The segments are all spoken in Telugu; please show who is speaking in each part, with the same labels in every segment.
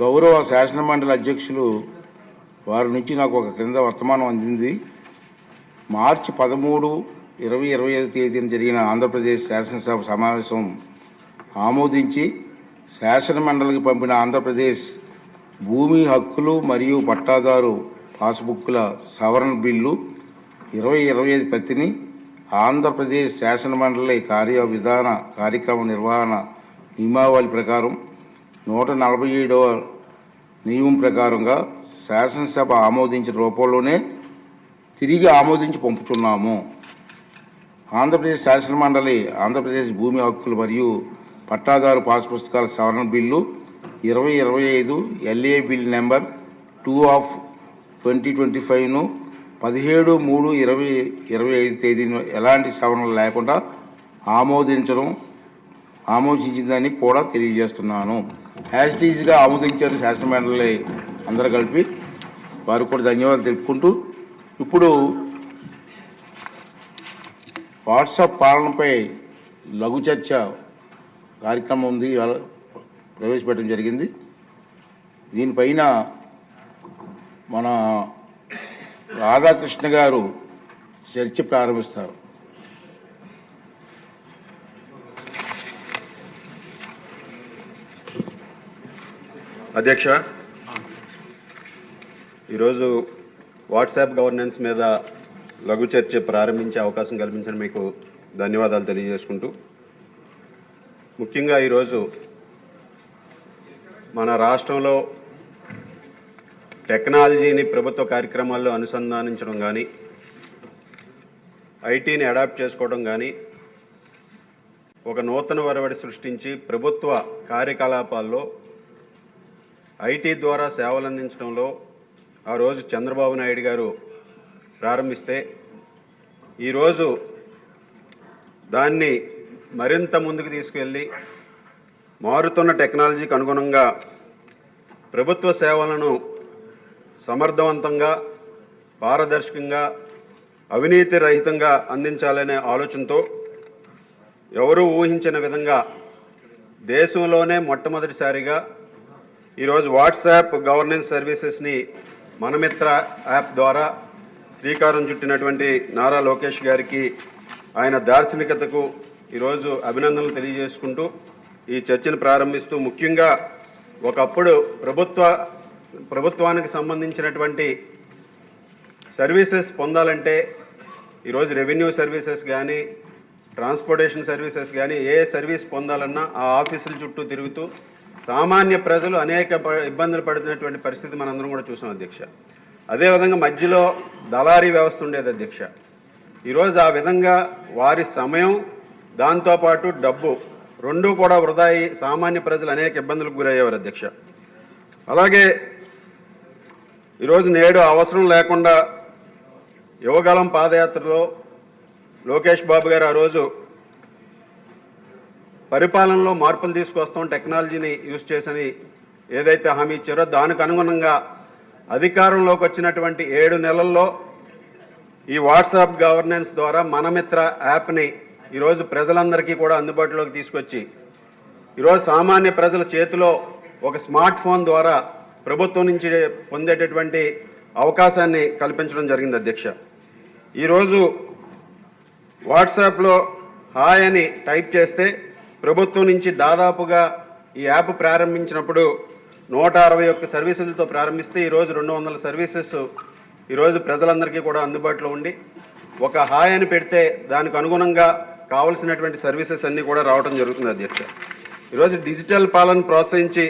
Speaker 1: గౌరవ శాసనమండలి అధ్యక్షులు వారి నుంచి నాకు ఒక క్రింద వర్తమానం అందింది. మార్చి పదమూడు ఇరవై ఇరవై ఐదు తేదీన జరిగిన ఆంధ్రప్రదేశ్ శాసనసభ సమావేశం ఆమోదించి శాసనమండలికి పంపిన ఆంధ్రప్రదేశ్ భూమి హక్కులు మరియు పట్టాదారు పాస్బుక్ల సవరణ బిల్లు ఇరవై ఇరవై ఐదు ప్రతిని ఆంధ్రప్రదేశ్ శాసనమండలి కార్య విధాన కార్యక్రమ నిర్వహణ నియమావళి ప్రకారం నూట నలభై ఏడవ నియమం ప్రకారంగా శాసనసభ ఆమోదించిన రూపంలోనే తిరిగి ఆమోదించి పంపుతున్నాము ఆంధ్రప్రదేశ్ శాసనమండలి ఆంధ్రప్రదేశ్ భూమి హక్కులు మరియు పట్టాదారు పాస్ పుస్తకాల సవరణ బిల్లు ఇరవై ఇరవై ఐదు LA bill number two of twenty twenty ఫైవ్ను పదిహేడు మూడు ఇరవై ఇరవై ఐదు తేదీన ఎలాంటి సవరణలు లేకుండా ఆమోదించడం ఆమోదించిందని కూడా తెలియజేస్తున్నాను. హ్యాస్టీజ్గా ఆమోదించారు శాసనమండలి అందరూ కలిపి వారు కూడా ధన్యవాదాలు తెలుపుకుంటూ ఇప్పుడు వాట్సాప్ పాలనపై లఘు చర్చ కార్యక్రమం ఉంది ఇవాళ ప్రవేశపెట్టడం జరిగింది. దీనిపైన మన రాధాకృష్ణ గారు చర్చ ప్రారంభిస్తారు.
Speaker 2: అధ్యక్ష ఈరోజు వాట్సాప్ గవర్నెన్స్ మీద లఘు చర్చ ప్రారంభించే అవకాశం కల్పించిన మీకు ధన్యవాదాలు తెలియజేసుకుంటూ ముఖ్యంగా ఈరోజు మన రాష్ట్రంలో టెక్నాలజీని ప్రభుత్వ కార్యక్రమాల్లో అనుసంధానించడం కానీ ఐటీని అడాప్ట్ చేసుకోవడం కానీ ఒక నూతన వరవడి సృష్టించి ప్రభుత్వ కార్యకలాపాల్లో ఐటీ ద్వారా సేవలు అందించడంలో ఆ రోజు చంద్రబాబు నాయుడు గారు ప్రారంభిస్తే ఈరోజు దాన్ని మరింత ముందుకు తీసుకెళ్ళి మారుతున్న టెక్నాలజీకి అనుగుణంగా ప్రభుత్వ సేవలను సమర్థవంతంగా పారదర్శకంగా అవినీతి రహితంగా అందించాలనే ఆలోచనతో ఎవరూ ఊహించిన విధంగా దేశంలోనే మొట్టమొదటిసారిగా ఈరోజు వాట్సాప్ గవర్నెన్స్ సర్వీసెస్ని మనమిత్ర యాప్ ద్వారా శ్రీకారం చుట్టినటువంటి నారా లోకేష్ గారికి ఆయన దార్శనికతకు ఈరోజు అభినందనలు తెలియజేసుకుంటూ ఈ చర్చను ప్రారంభిస్తూ ముఖ్యంగా ఒకప్పుడు ప్రభుత్వ ప్రభుత్వానికి సంబంధించినటువంటి సర్వీసెస్ పొందాలంటే ఈరోజు రెవెన్యూ సర్వీసెస్ కానీ ట్రాన్స్పోర్టేషన్ సర్వీసెస్ కానీ ఏ సర్వీస్ పొందాలన్నా ఆ ఆఫీసుల చుట్టూ తిరుగుతూ సామాన్య ప్రజలు అనేక ఇబ్బందులు పడుతున్నటువంటి పరిస్థితి మనందరం కూడా చూసాం అధ్యక్ష. అదేవిధంగా మధ్యలో దళారీ వ్యవస్థ ఉండేది అధ్యక్ష. ఈరోజు ఆ విధంగా వారి సమయం దాంతోపాటు డబ్బు రెండూ కూడా వృధా సామాన్య ప్రజలు అనేక ఇబ్బందులకు గురయ్యేవారు అధ్యక్ష. అలాగే ఈరోజు నేడు అవసరం లేకుండా యువగలం పాదయాత్రలో లోకేష్ బాబు గారు ఆ రోజు పరిపాలనలో మార్పులు తీసుకొస్తాం టెక్నాలజీని యూజ్ చేసని ఏదైతే హామీ ఇచ్చారో దానికి అనుగుణంగా అధికారంలోకి వచ్చినటువంటి ఏడు నెలల్లో ఈ వాట్సాప్ గవర్నెన్స్ ద్వారా మనమిత్ర యాప్ని ఈరోజు ప్రజలందరికీ కూడా అందుబాటులోకి తీసుకొచ్చి ఈరోజు సామాన్య ప్రజల చేతిలో ఒక స్మార్ట్ ఫోన్ ద్వారా ప్రభుత్వం నుంచి పొందేటటువంటి అవకాశాన్ని కల్పించడం జరిగింది అధ్యక్ష. ఈరోజు వాట్సాప్లో హాయ్ అని టైప్ చేస్తే ప్రభుత్వం నుంచి దాదాపుగా ఈ యాప్ ప్రారంభించినప్పుడు నూట అరవై ఒక్క సర్వీసులతో ప్రారంభిస్తే ఈరోజు రెండు వందల సర్వీసెస్ ఈరోజు ప్రజలందరికీ కూడా అందుబాటులో ఉండి ఒక హాయ్ అని పెడితే దానికి అనుగుణంగా కావలసినటువంటి సర్వీసెస్ అన్నీ కూడా రావడం జరుగుతుంది అధ్యక్ష. ఈరోజు డిజిటల్ పాలన ప్రోత్సహించి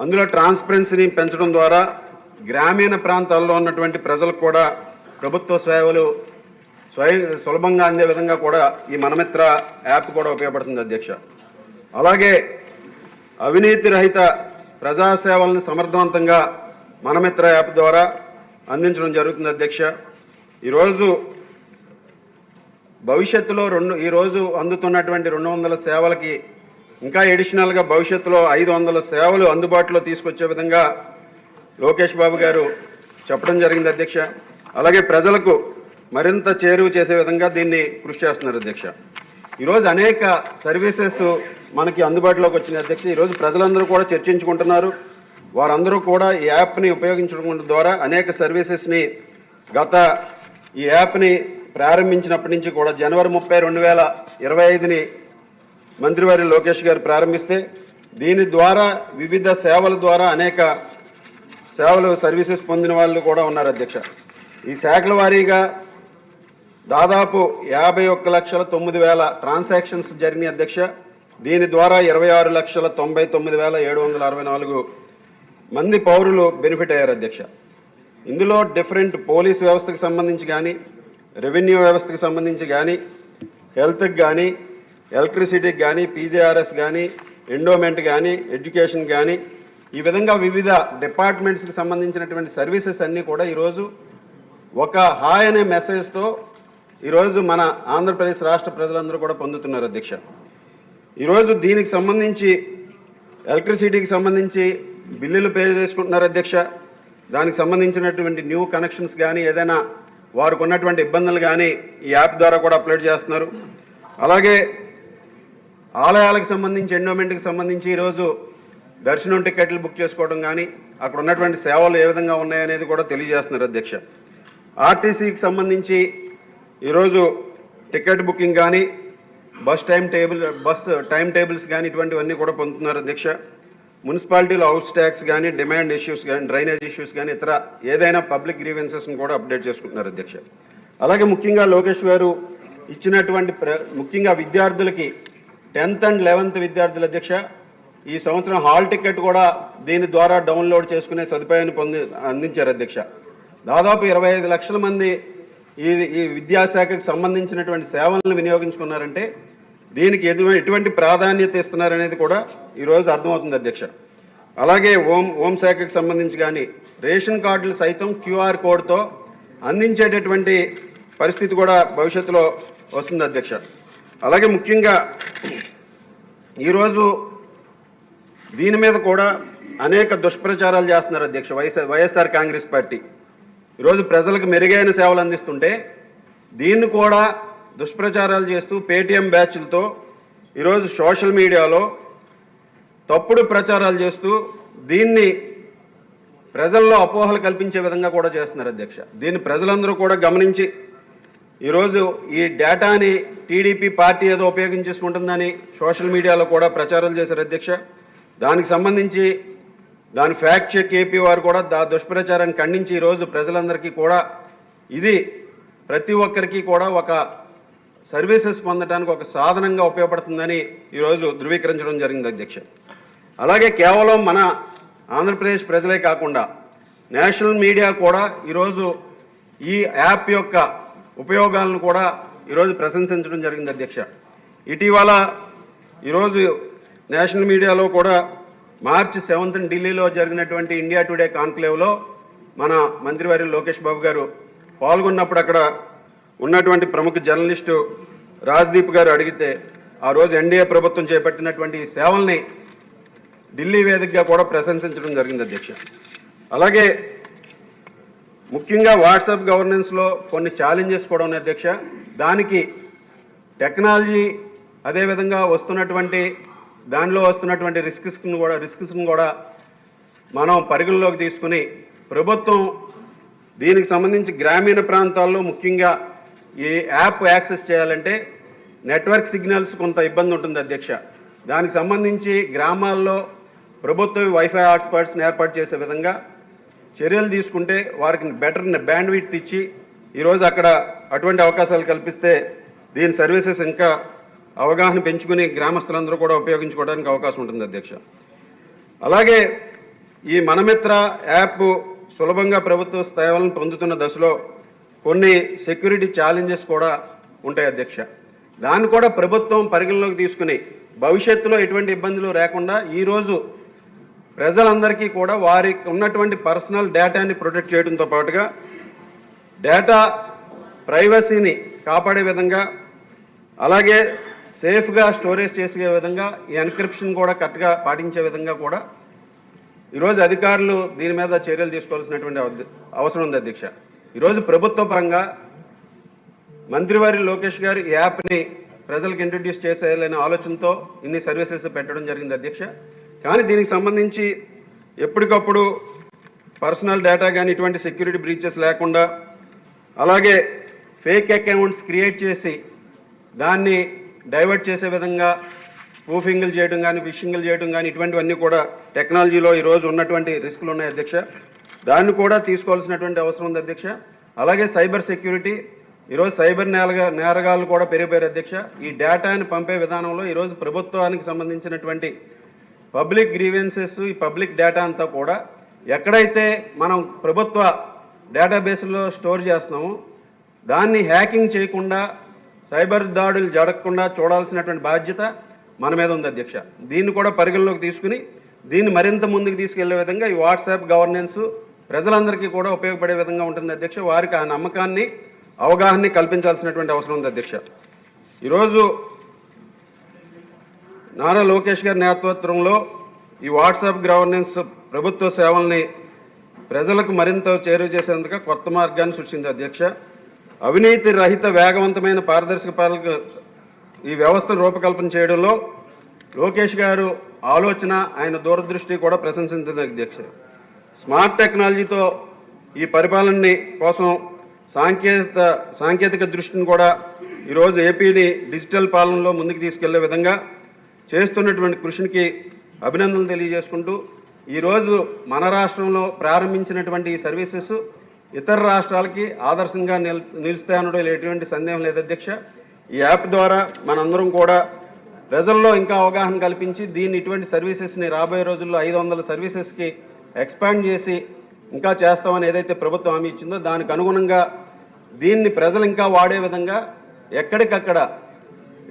Speaker 2: అందులో ట్రాన్స్పరెన్సీని పెంచడం ద్వారా గ్రామీణ ప్రాంతాల్లో ఉన్నటువంటి ప్రజలకు కూడా ప్రభుత్వ సేవలు స్వయ సులభంగా అందే విధంగా కూడా ఈ మనమిత్ర యాప్ కూడా ఉపయోగపడుతుంది అధ్యక్ష. అలాగే అవినీతి రహిత ప్రజాసేవలను సమర్థవంతంగా మనమిత్ర యాప్ ద్వారా అందించడం జరుగుతుంది అధ్యక్ష. ఈరోజు భవిష్యత్తులో రెండు ఈరోజు అందుతున్నటువంటి రెండు వందల సేవలకి ఇంకా ఎడిషనల్గా భవిష్యత్తులో ఐదు వందల సేవలు అందుబాటులో తీసుకొచ్చే విధంగా లోకేష్ బాబు గారు చెప్పడం జరిగింది అధ్యక్ష. అలాగే ప్రజలకు మరింత చేరువ చేసే విధంగా దీన్ని కృషి చేస్తున్నారు అధ్యక్ష. ఈరోజు అనేక సర్వీసెస్ మనకి అందుబాటులోకి వచ్చిన అధ్యక్ష. ఈరోజు ప్రజలందరూ కూడా చర్చించుకుంటున్నారు. వారందరూ కూడా ఈ యాప్ని ఉపయోగించడం ద్వారా అనేక సర్వీసెస్ని గత ఈ యాప్ని ప్రారంభించినప్పటి నుంచి కూడా జనవరి ముప్పై రెండు వేల ఇరవై ఐదుని మంత్రివారి లోకేష్ గారు ప్రారంభిస్తే దీని ద్వారా వివిధ సేవల ద్వారా అనేక సేవలు సర్వీసెస్ పొందిన వాళ్ళు కూడా ఉన్నారు అధ్యక్ష. ఈ శాఖల వారీగా దాదాపు యాభై ఒక్క లక్షల తొమ్మిది వేల ట్రాన్సాక్షన్స్ జరిగిన అధ్యక్ష. దీని ద్వారా ఇరవై ఆరు లక్షల తొంభై తొమ్మిది వేల ఏడు వందల అరవై నాలుగు మంది పౌరులు బెనిఫిట్ అయ్యారు అధ్యక్ష. ఇందులో డిఫరెంట్ పోలీస్ వ్యవస్థకు సంబంధించి కానీ రెవెన్యూ వ్యవస్థకు సంబంధించి కానీ హెల్త్కి కానీ ఎలక్ట్రిసిటీకి కానీ పీజీఆర్ఎస్ కానీ ఎండోమెంట్ కానీ ఎడ్యుకేషన్ కానీ ఈ విధంగా వివిధ డిపార్ట్మెంట్స్కి సంబంధించినటువంటి సర్వీసెస్ అన్నీ కూడా ఈరోజు ఒక హాయ్ అనే మెసేజ్తో ఈరోజు మన ఆంధ్రప్రదేశ్ రాష్ట్ర ప్రజలందరూ కూడా పొందుతున్నారు అధ్యక్ష ఈరోజు దీనికి సంబంధించి ఎలక్ట్రిసిటీకి సంబంధించి బిల్లులు పే చేసుకుంటున్నారు అధ్యక్ష. దానికి సంబంధించినటువంటి న్యూ కనెక్షన్స్ కానీ ఏదైనా వారికి ఉన్నటువంటి ఇబ్బందులు కానీ ఈ యాప్ ద్వారా కూడా అప్లోడ్ చేస్తున్నారు. అలాగే ఆలయాలకు సంబంధించి ఎండోమెంట్కి సంబంధించి ఈరోజు దర్శనం టికెట్లు బుక్ చేసుకోవడం కానీ అక్కడ ఉన్నటువంటి సేవలు ఏ విధంగా ఉన్నాయనేది కూడా తెలియజేస్తున్నారు అధ్యక్ష. ఆర్టీసీకి సంబంధించి ఈరోజు టికెట్ బుకింగ్ కానీ bus time table bus time tables కానీ ఇటువంటివన్నీ కూడా పొందుతున్నారు అధ్యక్ష. మున్సిపాలిటీలో హౌస్ ట్యాక్స్ కానీ డిమాండ్ ఇష్యూస్ కానీ డ్రైనేజ్ ఇష్యూస్ కానీ ఇతర ఏదైనా పబ్లిక్ గ్రీవెన్సెస్ని కూడా అప్డేట్ చేసుకుంటున్నారు అధ్యక్ష. అలాగే ముఖ్యంగా లోకేష్ గారు ఇచ్చినటువంటి ప్ర ముఖ్యంగా విద్యార్థులకి టెన్త్ అండ్ లెవెన్త్ విద్యార్థుల అధ్యక్ష ఈ సంవత్సరం హాల్ టికెట్ కూడా దీని ద్వారా డౌన్లోడ్ చేసుకునే సదుపాయాన్ని పొంది అందించారు అధ్యక్ష. దాదాపు ఇరవై ఐదు లక్షల మంది ఈ ఈ విద్యాశాఖకు సంబంధించినటువంటి సేవలను వినియోగించుకున్నారంటే దీనికి ఎదు ఎటువంటి ప్రాధాన్యత ఇస్తున్నారనేది కూడా ఈరోజు అర్థమవుతుంది అధ్యక్ష. అలాగే హోం హోంశాఖకు సంబంధించి కానీ రేషన్ కార్డులు సైతం క్యూఆర్ కోడ్తో అందించేటటువంటి పరిస్థితి కూడా భవిష్యత్తులో వస్తుంది అధ్యక్ష. అలాగే ముఖ్యంగా ఈరోజు దీని మీద కూడా అనేక దుష్ప్రచారాలు చేస్తున్నారు అధ్యక్ష వైఎస్ వైఎస్ఆర్ కాంగ్రెస్ పార్టీ. ఈరోజు ప్రజలకు మెరుగైన సేవలు అందిస్తుంటే దీన్ని కూడా దుష్ప్రచారాలు చేస్తూ పేటీఎం బ్యాచ్లతో ఈరోజు సోషల్ మీడియాలో తప్పుడు ప్రచారాలు చేస్తూ దీన్ని ప్రజల్లో అపోహలు కల్పించే విధంగా కూడా చేస్తున్నారు అధ్యక్ష. దీన్ని ప్రజలందరూ కూడా గమనించి ఈరోజు ఈ డేటాని టీడీపీ పార్టీ ఏదో ఉపయోగించేసుకుంటుందని సోషల్ మీడియాలో కూడా ప్రచారాలు చేశారు అధ్యక్ష. దానికి సంబంధించి దాని ఫ్యాక్ట్ చెక్ ఏపీ వారు కూడా దా దుష్ప్రచారాన్ని ఖండించి ఈరోజు ప్రజలందరికీ కూడా ఇది ప్రతి ఒక్కరికి కూడా ఒక సర్వీసెస్ పొందడానికి ఒక సాధనంగా ఉపయోగపడుతుందని ఈరోజు ధృవీకరించడం జరిగింది అధ్యక్ష. అలాగే కేవలం మన ఆంధ్రప్రదేశ్ ప్రజలే కాకుండా నేషనల్ మీడియా కూడా ఈరోజు ఈ యాప్ యొక్క ఉపయోగాలను కూడా ఈరోజు ప్రశంసించడం జరిగింది అధ్యక్ష. ఇటీవల ఈరోజు నేషనల్ మీడియాలో కూడా మార్చి సెవెంత్ ఢిల్లీలో జరిగినటువంటి ఇండియా టుడే కాన్క్లేవ్లో మన మంత్రివారి లోకేష్ బాబు గారు పాల్గొన్నప్పుడు అక్కడ ఉన్నటువంటి ప్రముఖ జర్నలిస్టు రాజ్దీప్ గారు అడిగితే ఆ రోజు ఎన్డీఏ ప్రభుత్వం చేపట్టినటువంటి సేవల్ని ఢిల్లీ వేదికగా కూడా ప్రశంసించడం జరిగింది అధ్యక్ష. అలాగే ముఖ్యంగా వాట్సాప్ గవర్నెన్స్లో కొన్ని ఛాలెంజెస్ కూడా ఉన్నాయి అధ్యక్ష. దానికి టెక్నాలజీ అదేవిధంగా వస్తున్నటువంటి దానిలో వస్తున్నటువంటి రిస్క్స్ని కూడా రిస్క్స్ని కూడా మనం పరిగణలోకి తీసుకుని ప్రభుత్వం దీనికి సంబంధించి గ్రామీణ ప్రాంతాల్లో ముఖ్యంగా ఈ యాప్ యాక్సెస్ చేయాలంటే నెట్వర్క్ సిగ్నల్స్ కొంత ఇబ్బంది ఉంటుంది అధ్యక్ష. దానికి సంబంధించి గ్రామాల్లో ప్రభుత్వం వైఫై హాట్స్పాట్స్ని ఏర్పాటు చేసే విధంగా చర్యలు తీసుకుంటే వారికి బెటర్ బ్యాండ్ విడ్త్ ఇచ్చి ఈరోజు అక్కడ అటువంటి అవకాశాలు కల్పిస్తే దీని సర్వీసెస్ ఇంకా అవగాహన పెంచుకుని గ్రామస్తులందరూ కూడా ఉపయోగించుకోవడానికి అవకాశం ఉంటుంది అధ్యక్ష. అలాగే ఈ మనమిత్ర యాప్ సులభంగా ప్రభుత్వ సేవలను పొందుతున్న దశలో కొన్ని సెక్యూరిటీ ఛాలెంజెస్ కూడా ఉంటాయి అధ్యక్ష. దాన్ని కూడా ప్రభుత్వం పరిగణలోకి తీసుకుని భవిష్యత్తులో ఎటువంటి ఇబ్బందులు లేకుండా ఈరోజు ప్రజలందరికీ కూడా వారికి ఉన్నటువంటి పర్సనల్ డేటాని ప్రొటెక్ట్ చేయడంతో పాటుగా డేటా ప్రైవసీని కాపాడే విధంగా అలాగే సేఫ్గా స్టోరేజ్ చేసే విధంగా ఈ ఎన్క్రిప్షన్ కూడా కరెక్ట్గా పాటించే విధంగా కూడా ఈరోజు అధికారులు దీని మీద చర్యలు తీసుకోవాల్సినటువంటి అవ- అవసరం ఉంది అధ్యక్ష. ఈరోజు ప్రభుత్వ పరంగా మంత్రివారి లోకేష్ గారు ఈ యాప్ని ప్రజలకు ఇంట్రడ్యూస్ చేసేయాలనే ఆలోచనతో ఇన్ని సర్వీసెస్ పెట్టడం జరిగింది అధ్యక్ష. కానీ దీనికి సంబంధించి ఎప్పటికప్పుడు పర్సనల్ డేటా కానీ ఇటువంటి సెక్యూరిటీ బ్రీచెస్ లేకుండా అలాగే ఫేక్ అకౌంట్స్ క్రియేట్ చేసి దాన్ని డైవర్ట్ చేసే విధంగా స్పూఫింగ్లు చేయడం కానీ ఫిషింగ్లు చేయడం కానీ ఇటువంటివన్నీ కూడా టెక్నాలజీలో ఈరోజు ఉన్నటువంటి రిస్కులు ఉన్నాయి అధ్యక్ష. దాన్ని కూడా తీసుకోవాల్సినటువంటి అవసరం ఉంది అధ్యక్ష. అలాగే సైబర్ సెక్యూరిటీ ఈరోజు సైబర్ నేరగా నేరగాళ్ళు కూడా పెరిగిపోయారు అధ్యక్ష. ఈ డేటాని పంపే విధానంలో ఈరోజు ప్రభుత్వానికి సంబంధించినటువంటి పబ్లిక్ గ్రీవెన్సెస్ ఈ పబ్లిక్ డేటా అంతా కూడా ఎక్కడైతే మనం ప్రభుత్వ డేటాబేస్లో స్టోర్ చేస్తున్నామో దాన్ని హ్యాకింగ్ చేయకుండా సైబర్ దాడులు జరగకుండా చూడాల్సినటువంటి బాధ్యత మన మీద ఉంది అధ్యక్ష. దీన్ని కూడా పరిగణలోకి తీసుకుని దీన్ని మరింత ముందుకు తీసుకెళ్ళే విధంగా ఈ వాట్సాప్ గవర్నెన్స్ ప్రజలందరికీ కూడా ఉపయోగపడే విధంగా ఉంటుంది అధ్యక్ష. వారికి ఆ నమ్మకాన్ని అవగాహన కల్పించాల్సినటువంటి అవసరం ఉంది అధ్యక్ష. ఈరోజు నారా లోకేష్ గారి నేతృత్వంలో ఈ వాట్సాప్ గవర్నెన్స్ ప్రభుత్వ సేవల్ని ప్రజలకు మరింత చేరువ చేసేందుకు కొత్త మార్గాన్ని సృష్టించింది అధ్యక్ష. అవినీతి రహిత వేగవంతమైన పారదర్శక పాలక ఈ వ్యవస్థను రూపకల్పన చేయడంలో లోకేష్ గారు ఆలోచన ఆయన దూరదృష్టి కూడా ప్రశంసించింది అధ్యక్ష. స్మార్ట్ టెక్నాలజీతో ఈ పరిపాలనని కోసం సాంకేతిక సాంకేతిక దృష్టిని కూడా ఈరోజు ఏపీని డిజిటల్ పాలనలో ముందుకు తీసుకెళ్ళే విధంగా చేస్తున్నటువంటి కృషికి అభినందనలు తెలియజేసుకుంటూ ఈరోజు మన రాష్ట్రంలో ప్రారంభించినటువంటి ఈ సర్వీసెస్ ఇతర రాష్ట్రాలకి ఆదర్శంగా నిల్ నిలుస్తాయనడం ఎటువంటి సందేహం లేదు అధ్యక్ష. ఈ యాప్ ద్వారా మనందరం కూడా ప్రజల్లో ఇంకా అవగాహన కల్పించి దీన్ని ఇటువంటి సర్వీసెస్ని రాబోయే రోజుల్లో ఐదు వందల సర్వీసెస్కి ఎక్స్పాండ్ చేసి ఇంకా చేస్తామని ఏదైతే ప్రభుత్వం హామీ ఇచ్చిందో దానికి అనుగుణంగా దీన్ని ప్రజలు ఇంకా వాడే విధంగా ఎక్కడికక్కడ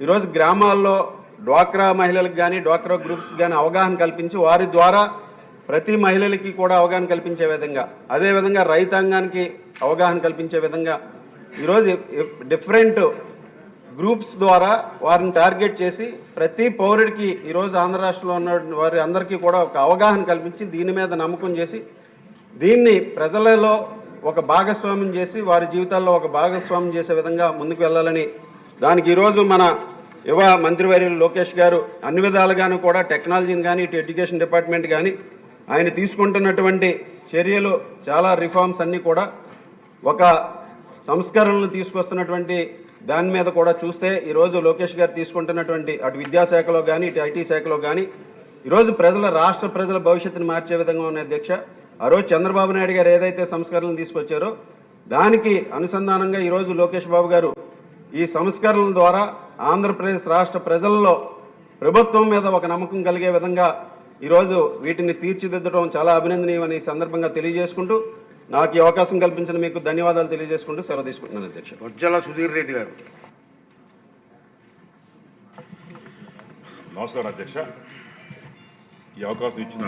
Speaker 2: ఈరోజు గ్రామాల్లో డ్వాక్రా మహిళలకు కానీ డ్వాక్రా గ్రూప్స్ కానీ అవగాహన కల్పించి వారి ద్వారా ప్రతి మహిళలకి కూడా అవగాహన కల్పించే విధంగా అదేవిధంగా రైతాంగానికి అవగాహన కల్పించే విధంగా ఈరోజు డిఫరెంట్ గ్రూప్స్ ద్వారా వారిని టార్గెట్ చేసి ప్రతి పౌరుడికి ఈరోజు ఆంధ్ర రాష్ట్రంలో ఉన్న వారి అందరికీ కూడా ఒక అవగాహన కల్పించి దీని మీద నమ్మకం చేసి దీన్ని ప్రజలలో ఒక భాగస్వామ్యం చేసి వారి జీవితాల్లో ఒక భాగస్వామ్యం చేసే విధంగా ముందుకు వెళ్ళాలని దానికి ఈరోజు మన యువ మంత్రివర్యులు లోకేష్ గారు అన్ని విధాలుగాను కూడా టెక్నాలజీని కానీ ఇటు ఎడ్యుకేషన్ డిపార్ట్మెంట్ కానీ ఆయన తీసుకుంటున్నటువంటి చర్యలు చాలా రిఫార్మ్స్ అన్నీ కూడా ఒక సంస్కరణలు తీసుకొస్తున్నటువంటి దాని మీద కూడా చూస్తే ఈరోజు లోకేష్ గారు తీసుకుంటున్నటువంటి అటు విద్యాశాఖలో కానీ ఇటు ఐటీ శాఖలో కానీ ఈరోజు ప్రజల రాష్ట్ర ప్రజల భవిష్యత్తును మార్చే విధంగా ఉన్న అధ్యక్ష. ఆ రోజు చంద్రబాబు నాయుడు గారు ఏదైతే సంస్కరణలు తీసుకొచ్చారో దానికి అనుసంధానంగా ఈరోజు లోకేష్ బాబు గారు ఈ సంస్కరణల ద్వారా ఆంధ్రప్రదేశ్ రాష్ట్ర ప్రజల్లో ప్రభుత్వం మీద ఒక నమ్మకం కలిగే విధంగా ఈరోజు వీటిని తీర్చిదిద్దడం చాలా అభినందనీయమని ఈ సందర్భంగా తెలియజేసుకుంటూ నాకు ఈ అవకాశం కల్పించిన మీకు ధన్యవాదాలు తెలియజేసుకుంటూ సెలవు తీసుకుంటున్నాను అధ్యక్ష.
Speaker 1: బొజ్జల సుధీర్ రెడ్డి గారు.
Speaker 3: నమస్కారం అధ్యక్ష. ఈ అవకాశం ఇచ్చిన